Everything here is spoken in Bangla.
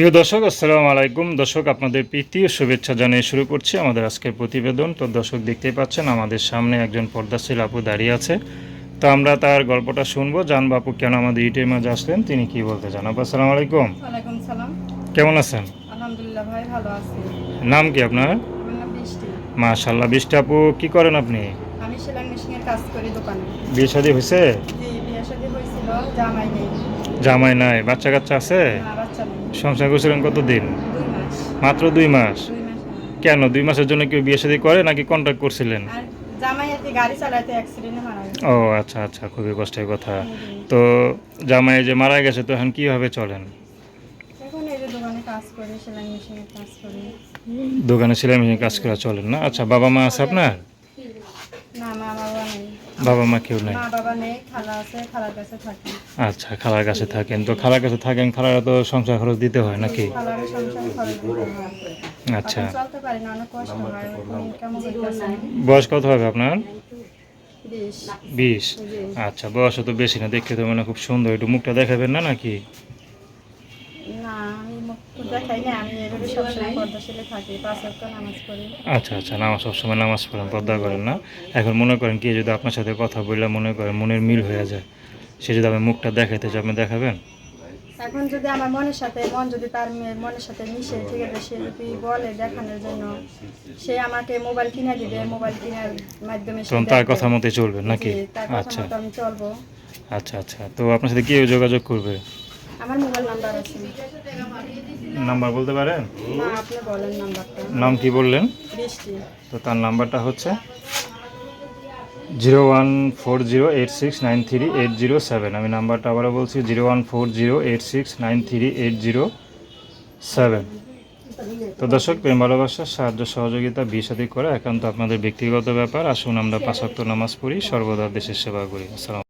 প্রিয় দর্শক আসসালামু আলাইকুম। দর্শক আপনাদের প্রীতি ও শুভেচ্ছা জানিয়ে শুরু করছি আমাদের আজকের প্রতিবেদন। তো দর্শক দেখতেই পাচ্ছেন আমাদের সামনে একজন পর্দাশীল আপু দাঁড়িয়ে আছে। তো আমরা তার গল্পটা শুনব। জানব আপু কেন আমাদের ইউটিউবের মাঝে আসলেন? তিনি কি বলতে চান? আপু আসসালামু আলাইকুম। কেমন আছেন? আলহামদুলিল্লাহ ভাই ভালো আছি। নাম কি আপনার? মাশাল্লাহ বৃষ্টি। আপু কি করেন আপনি? আমি সেলাই মেশিনের কাজ করি দোকানে। বিয়ে শাদী হয়েছে? জি বিয়ে শাদী হয়েছিল জামাই নেই। জামাই নাই বাচ্চা কাচ্চা আছে? না সংসার করছিলেন কতদিন মাত্র দুই মাস? হলো। কেন? দুই মাসের জন্য কেউ বিয়ে শাদী করে নাকি কন্ট্যাক্ট করছিলেন? ও আচ্ছা আচ্ছা খুবই কষ্টের কথা। তো জামাই যে মারা গেছে তো এখন কীভাবে চলেন? দোকানে সেলাই মেশিনে কাজ করা। চলেন না? আচ্ছা বাবা মা আছে আপনার? বাবা মা কেউ নেই? মা বাবা নেই খালা আছে খালার কাছে থাকি। আচ্ছা খালার কাছে থাকেন। তো খালার কাছে থাকেন খালারা তো সংসার খরচ দিতে হয় নাকি? খালার সংসার খরচ দিতে হয়। আচ্ছা। চলতে পারি না অনেক কষ্ট হয় ইনকাম হইতেছে বয়স কত হবে আপনার? বিশ। বিশ। আচ্ছা বয়স তো বেশি না দেখতে তো মানে খুব সুন্দর। একটু মুখটা দেখাবেন না নাকি? না আমি মুখ না আমি এভাবে সবসময় পর্দাশীলে থাকি পাঁচ ওয়াক্ত নামাজ পড়ি। আচ্ছা আচ্ছা নামাজ সবসময় নামাজ পড়েন পদ্মা করেন না। এখন মনে করেন কি যদি আপনার সাথে কথা বললে মনে করেন মনের মিল হয়ে যায়। সে যদি আমি মুখটা দেখাইতে চাই আপনি দেখাবেন? এখন যদি আমার মনের সাথে মন যদি তার মনের সাথে মিশে ঠিক আছে সে যদি বলে দেখানোর জন্য সে আমাকে মোবাইল কিনে দিবে মোবাইল কেনার মাধ্যমে তখন তার কথা মতে চলবেন নাকি? আচ্ছা। আমি চলবো। আচ্ছা আচ্ছা তো আপনার সাথে কেউ যোগাযোগ করবে? আমার মোবাইল নাম্বার আছে। নাম্বার বলতে পারেন? না আপনি বলেন নাম্বারটা। নাম কি বললেন? বৃষ্টি। তো তার নাম্বারটা হচ্ছে zero one four zero eight six nine three eight zero seven. আমি নাম্বারটা আবারও বলছি zero one four zero eight six nine three eight zero seven. তো দর্শক প্রেম ভালোবাসা সাহায্য সহযোগিতা বিয়ে করে একান্ত আপনাদের ব্যক্তিগত ব্যাপার। আসুন আমরা পাঁচাত্তর নামাজ পড়ি সর্বদা দেশের সেবা করি। আসসালাম